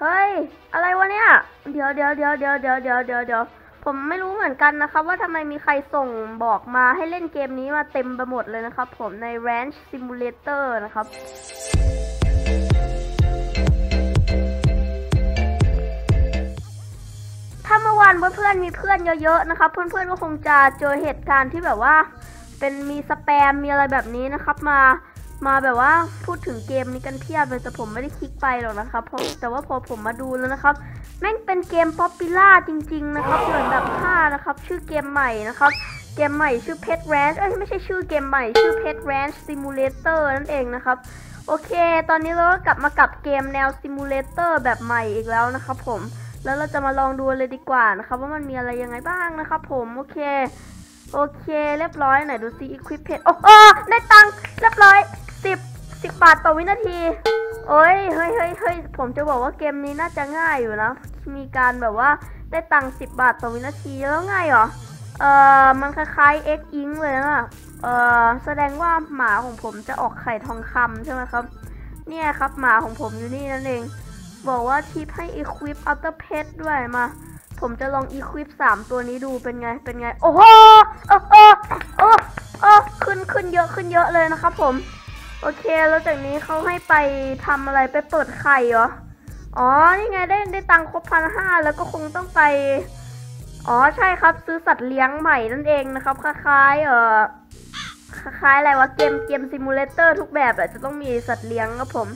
เฮ้ย อะไรวะเนี่ย เดี๋ยวเดี๋ยวเดี๋ยวเดี๋ยวเดี๋ยวเดี๋ยวเดี๋ยวเดี๋ยวผมไม่รู้เหมือนกันนะครับ ว่าทำไมมีใครส่งบอกมาให้เล่นเกมนี้มาเต็มไปหมดเลยนะครับผมใน Ranch Simulator นะครับถ้าเมื่อวานเพื่อนๆมีเพื่อนเยอะๆนะครับเพื่อนๆก็คงจะเจอเหตุการณ์ที่แบบว่า เป็นมีสแปมมีอะไรแบบนี้นะครับมา มาแบบว่าพูดถึงเกมนี้กันเพียบเลยแต่ผมไม่ได้คลิกไปหรอกนะครับเพราะแต่ว่าพอผมมาดูแล้วนะครับแม่งเป็นเกมป๊อปปูล่าจริง ๆ นะครับเหมือนแบบค่านะครับ ชื่อเกมใหม่นะครับ เกมใหม่ชื่อ Pet Ranch เอ้ยไม่ใช่ชื่อเกมใหม่ชื่อ Pet Ranch Simulator นั่นเองนะครับ โอเค ตอนนี้เราก็กลับมากับเกมแนว Simulator แบบใหม่อีกแล้วนะครับ ผม แล้วเราจะมาลองดูเลยดีกว่านะครับ ว่ามันมีอะไรยังไงบ้างนะครับ ผมโอเคโอเค เรียบร้อยไหนดูซิ equip pet โอ้โอ้ได้ตังค์เรียบร้อย สิบสิบบาทต่อวินาทีโอ้ยเฮ้ยเฮ้ยเฮ้ยผมจะบอกว่าเกมนี้น่าจะง่ายอยู่นะ มีการแบบว่าได้ตังค์สิบบาทต่อวินาทีแล้วง่ายเหรอ เอ่อ มันคล้ายๆ X Ink เลยนะเอ่อ แสดงว่าหมาของผมจะออกไข่ทองคำใช่ไหมครับ เนี่ยครับหมาของผมอยู่นี่นั่นเอง บอกว่าทิปให้ equip outer pet ด้วยมา ผมจะลอง equip สามตัวนี้ดูเป็นไง เป็นไง โอ้โหโอ้โหโอ้โอ้ขึ้นขึ้นเยอะขึ้นเยอะเลยนะครับผม โอเค แล้วจากนี้เขาให้ไปทำอะไรไปเปิดไข่เหรอ อ๋อ นี่ไงได้ได้ตังค์ครบพันห้าแล้วก็คงต้องไป อ๋อ ใช่ครับ ซื้อสัตว์เลี้ยงใหม่นั่นเองนะครับ คล้ายๆ เออคล้ายๆอะไรวะเกมเกมซิมูเลเตอร์ทุกแบบอะจะต้องมีสัตว์เลี้ยงครับผม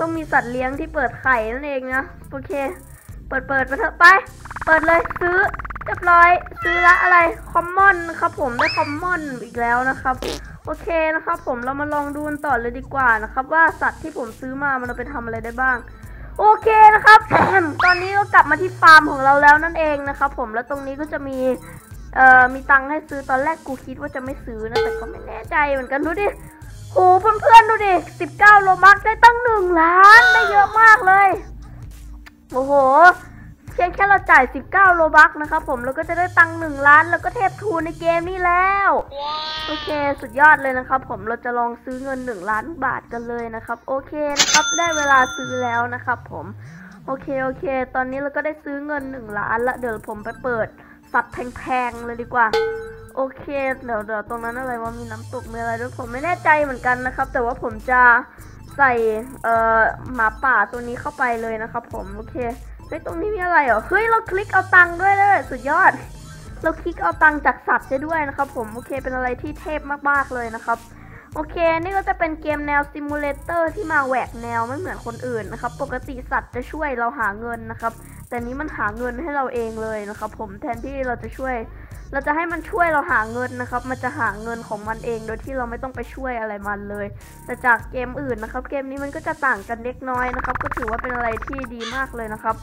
ต้องมีสัตว์เลี้ยงที่เปิดไข่นั่นเองนะ โอเค เปิดเปิดไปเถอะไป เปิดเลยซื้อเรียบร้อย ซื้อละอะไรคอมมอนครับผมได้คอมมอนอีกแล้วนะครับ โอเคนะครับ ผมเรามาลองดูต่อเลยดีกว่านะครับ ว่าสัตว์ที่ผมซื้อมามันเอาไปทำอะไรได้บ้าง โอเคนะครับ ตอนนี้ก็กลับมาที่ฟาร์มของเราแล้วนั่นเองนะครับ ผมแล้วตรงนี้ก็จะมีเอ่อมีตังค์ให้ซื้อตอนแรกกูคิดว่าจะไม่ซื้อนะแต่ก็ไม่แน่ใจเหมือนกันดูดิโหเพื่อนๆดูดิ19โลบักได้ตั้งหนึ่งล้านได้เยอะมากเลยโอ้โห เพียงแค่เราจ่าย 19 โลบักนะครับผมแล้วก็จะได้ตังค์หนึ่งล้าน แล้วก็เทพทูในเกมนี้แล้ว โอเค สุดยอดเลยนะครับ ผมเราจะลองซื้อเงิน 1 ล้านบาทกันเลยนะครับ โอเคนะครับได้เวลาซื้อแล้วนะครับ ผมโอเคโอเค ตอนนี้เราก็ได้ซื้อเงิน 1 ล้านละเดี๋ยวผมไปเปิดสัตว์แพงๆเลยดีกว่า โอเคเดี๋ยวเดี๋ยวตรงนั้นอะไรว่ามีน้ำตกมีอะไรด้วยผมไม่แน่ใจเหมือนกันนะครับ แต่ว่าผมจะใส่เอ่อหมาป่าตัวนี้เข้าไปเลยนะครับ ผมโอเคเฮ้ยตรงนี้มีอะไรเหรอเฮ้ยเราคลิกเอาตังค์ด้วยเลยสุดยอด เราคลิกเอาตังค์จากสัตว์ได้ด้วยนะครับ ผมโอเคเป็นอะไรที่เทพมากๆเลยนะครับโอเค นี่ก็จะเป็นเกมแนวซิมูเลเตอร์ที่มาแหวกแนวไม่เหมือนคนอื่นนะครับ ปกติสัตว์จะช่วยเราหาเงินนะครับ แต่นี้มันหาเงินให้เราเองเลยนะครับ ผมแทนที่เราจะช่วย เราจะให้มันช่วยเราหาเงินนะครับ มันจะหาเงินของมันเองโดยที่เราไม่ต้องไปช่วยอะไรมันเลย แต่จากเกมอื่นนะครับ เกมนี้มันก็จะต่างกันเล็กน้อยนะครับ ก็ถือว่าเป็นอะไรที่ดีมากเลยนะครับ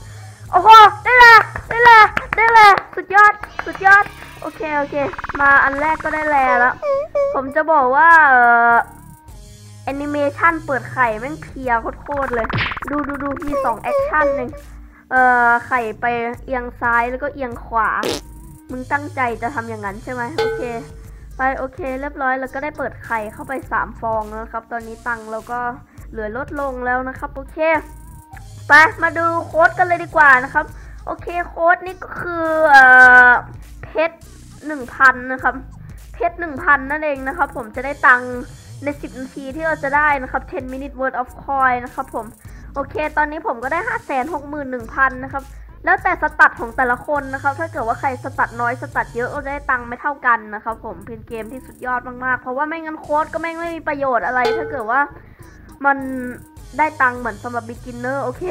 โอ้โหได้เลยได้เลยได้เลยสุดยอดสุดยอดโอเคโอเค มาอันแรกก็ได้แลแล้ว ผมจะบอกว่าเอ่อแอนิเมชันเปิดไข่แม่งเพลียโคตรเลย ดูดูดูมีสองแอคชั่นหนึ่ง เอ่อไข่ไปเอียงซ้ายแล้วก็เอียงขวา มึงตั้งใจจะทำอย่างนั้นใช่ไหมโอเค ไปโอเค เรียบร้อยแล้วก็ได้เปิดไข่เข้าไปสามฟองแล้วครับ ตอนนี้ตังเราก็เหลือลดลงแล้วนะครับโอเคไปมาดูโค้ดกันเลยดีกว่านะครับ โอเคโค้ดนี่ก็คือเอ่อเพชรหนึ่งพันนะครับ เพชรหนึ่งพันนั่นเองนะครับ ผมจะได้ตังใน 10 นาทีที่เราจะได้นะครับ 10 minute worth of coin นะครับผม โอเค ตอนนี้ผมก็ได้ 5 6 1 0 0 0 นะครับ แล้วแต่สตัดของแต่ละคนนะครับ ถ้าเกิดว่าใครสตัดน้อยสตัดเยอะก็ได้ตังค์ไม่เท่ากันนะครับผม เป็นเกมที่สุดยอดมากๆ เพราะว่าไม่งั้นโค้ดก็แม่งไม่มีประโยชน์อะไร ถ้าเกิดว่ามันได้ตังค์เหมือนสำหรับ beginner โอเค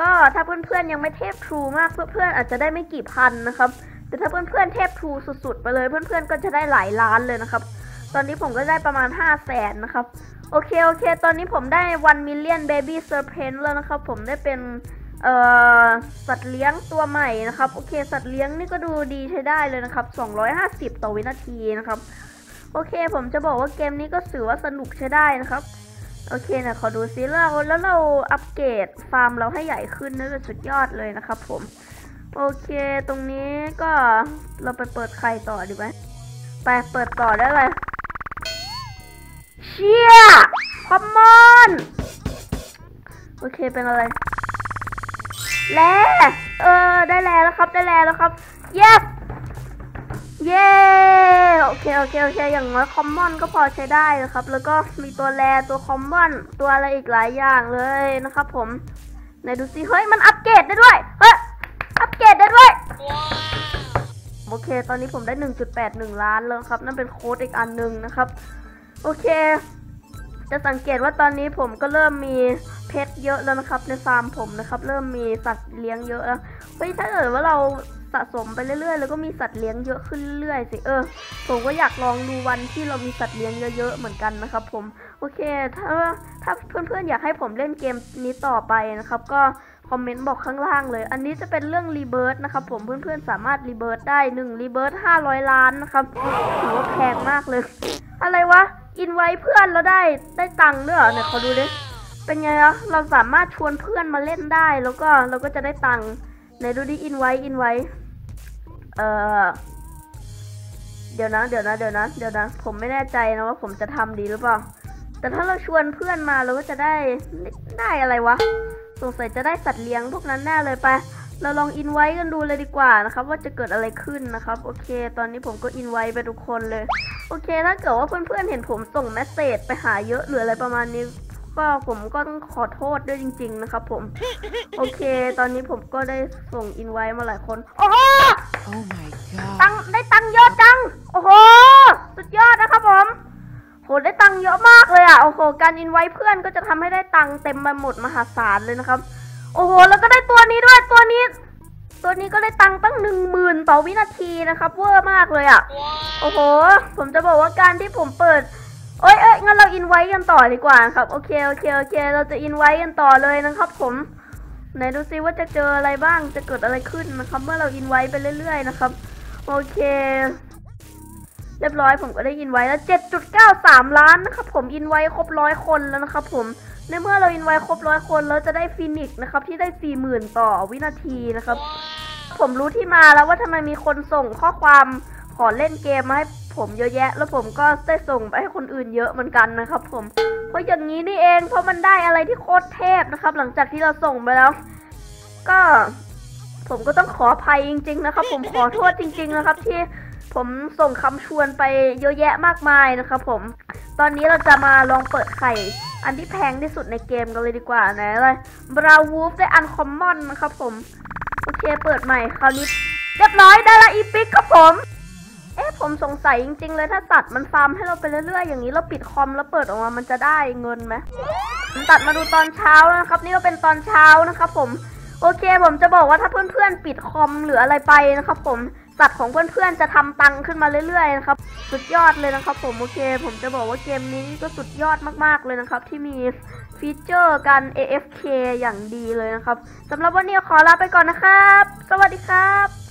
ก็ถ้าเพื่อนๆยังไม่เทพทรูมากเพื่อนๆอาจจะได้ไม่กี่พันนะครับ แต่ถ้าเพื่อนๆเทพทรูสุดๆ ไปเลยเพื่อนๆก็จะได้หลายล้านเลยนะครับ ตอนนี้ผมก็ได้ประมาณ 5 0 0แสนนะครับ โอเค โอเค ตอนนี้ผมได้ 1 million baby serpent แล้วนะครับ ผมได้เป็น เอ่อ สัตว์เลี้ยงตัวใหม่นะครับ โอเค สัตว์เลี้ยงนี่ก็ดูดีใช้ได้เลยนะครับ 250 ต่อวินาทีนะครับ โอเค ผมจะบอกว่าเกมนี้ก็ถือว่าสนุกใช้ได้นะครับ โอเคนะขอดูซิแล้วเราแล้วเราอัปเกรดฟาร์มเราให้ใหญ่ขึ้นนั่นเป็นสุดยอดเลยนะครับ ผม โอเค ตรงนี้ก็เราไปเปิดไข่ต่อดีไหมไปเปิดต่อได้เลย เชี่ยคอมมอนโอเคเป็นอะไรแร่เออได้แร่แล้วครับได้แร่แล้วครับ yes เย้โอเคโอเคโอเคอย่างน้อยคอมมอนก็พอใช้ได้นะครับ แล้วก็มีตัวแรตัวคอมมอนตัวอะไรอีกหลายอย่างเลยนะครับ ผมไหนดูสิเฮ้ยมันอัปเกรดได้ด้วยเฮ้ยอัปเกรดได้ด้วยโอเค ตอนนี้ผมได้ 1.81 ล้านแล้วครับ นั่นเป็นโค้ดอีกอันหนึ่งนะครับ โอเค จะสังเกตว่าตอนนี้ผมก็เริ่มมีเพชรเยอะแล้วนะครับ ในฟาร์มผมนะครับ เริ่มมีสัตว์เลี้ยงเยอะแล้วเฮ้ยถ้าเกิดว่าเราสะสมไปเรื่อยๆ แล้วก็มีสัตว์เลี้ยงเยอะขึ้นเรื่อยๆสิเออผมก็อยากลองดูวันที่เรามีสัตว์เลี้ยงเยอะๆเหมือนกันนะครับ ผมโอเค ถ้าถ้าเพื่อนๆอยากให้ผมเล่นเกมนี้ต่อไปนะครับ ก็คอมเมนต์บอกข้างล่างเลย อันนี้จะเป็นเรื่องรีเบิร์ตนะครับผมเพื่อนๆสามารถรีเบิร์ตได้1รีเบิร์ห้าร้อยล้านนะครับถือว่าแพงมากเลย อะไรวะ อินไว้เพื่อนแล้วได้ได้ตังค์ด้วยเหรอเนี่ยขอดูดิเป็นไงอะเราสามารถชวนเพื่อนมาเล่นได้แล้วก็เราก็จะได้ตังค์ไหนดูดิอินไว้อินไว้เอ่อเดี๋ยวนะเดี๋ยวนะเดี๋ยวนะเดี๋ยวนะผมไม่แน่ใจนะว่าผมจะทำดีหรือเปล่า แต่ถ้าเราชวนเพื่อนมาเราก็จะได้ได้อะไรวะสงสัยจะได้สัตว์เลี้ยงพวกนั้นแน่เลยไปเราลองอินไว้กันดูเลยดีกว่านะครับ ว่าจะเกิดอะไรขึ้นนะครับ โอเค ตอนนี้ผมก็อินไว้ไปทุกคนเลย โอเคถ้าเกิดว่าเพื่อนๆเห็นผมส่งเมสเซจไปหาเยอะหรืออะไรประมาณนี้ ก็ผมก็ต้องขอโทษด้วยจริง ๆ นะครับผม โอเค ตอนนี้ผมก็ได้ส่งอินไว้มาหลายคนโอ้โห Oh my god. ตังค์ได้ตังค์เยอะจัง โอ้โห สุดยอดนะครับผมโหได้ตังค์เยอะมากเลยอะโอ้โห การอินไว้เพื่อนก็จะทำให้ได้ตังค์เต็มไปหมดมหาศาลเลยนะครับ โอ้โห แล้วก็ได้ตัวนี้ด้วยตัวนี้ ตัวนี้ก็ได้ตังค์ตั้งหนึ่งหมื่นต่อวินาทีนะครับเวอร์มากเลยอะ โอ้โห ผมจะบอกว่าการที่ผมเปิดเอ้ยเอ้ยงั้นเราอินไว้กันต่อดีกว่านะครับ โอเค โอเค โอเค เราจะอินไว้กันต่อเลยนะครับ ผม ไหนดูซิว่าจะเจออะไรบ้าง จะเกิดอะไรขึ้นนะครับ เมื่อเราอินไว้ไปเรื่อย ๆ นะครับ โอเค เรียบร้อยผมก็ได้อินไว้แล้ว 7.93 ล้านนะครับ ผม อินไว้ครบร้อยคนแล้วนะครับ ผม ในเมื่อเราอินไว้ครบร้อยคนแล้วจะได้ฟินิกซ์นะครับที่ได้ 40,000 ต่อวินาทีนะครับ ผมรู้ที่มาแล้วว่าทำไมมีคนส่งข้อความขอเล่นเกมมาให้ผมเยอะแยะ แล้วผมก็ได้ส่งไปให้คนอื่นเยอะเหมือนกันนะครับ ผม เพราะอย่างนี้นี่เอง เพราะมันได้อะไรที่โคตรเทพนะครับ หลังจากที่เราส่งไปแล้ว ก็ ผมก็ต้องขออภัยจริง ๆ นะครับ ผมขอโทษจริง ๆ นะครับ ที่ผมส่งคำชวนไปเยอะแยะมากมายนะครับผม ตอนนี้เราจะมาลองเปิดไข่ อันที่แพงที่สุดในเกมกันเลยดีกว่าไหนเลยบราวูฟได้อันคอมมอนนะครับผม เคเปิดใหม่คราวนี้เรียบร้อยได้ละอีพิกครับผม เอ๊ะผมสงสัยจริง ๆ เลยถ้าตัดมันฟาร์มให้เราไปเรื่อยๆ อย่างนี้เราปิดคอมแล้วเปิดออกมามันจะได้เงินไหมตัดมาดูตอนเช้านะครับ นี่ก็เป็นตอนเช้านะครับ ผม โอเค ผมจะบอกว่าถ้าเพื่อนๆปิดคอมหรืออะไรไปนะครับ ผม สัตว์ของเพื่อนๆจะทำตังค์ขึ้นมาเรื่อยๆนะครับ สุดยอดเลยนะครับ ผมโอเค ผมจะบอกว่าเกมนี้ก็สุดยอดมากๆเลยนะครับ ที่มีฟีเจอร์การ AFK อย่างดีเลยนะครับสำหรับวันนี้ขอลาไปก่อนนะครับ สวัสดีครับ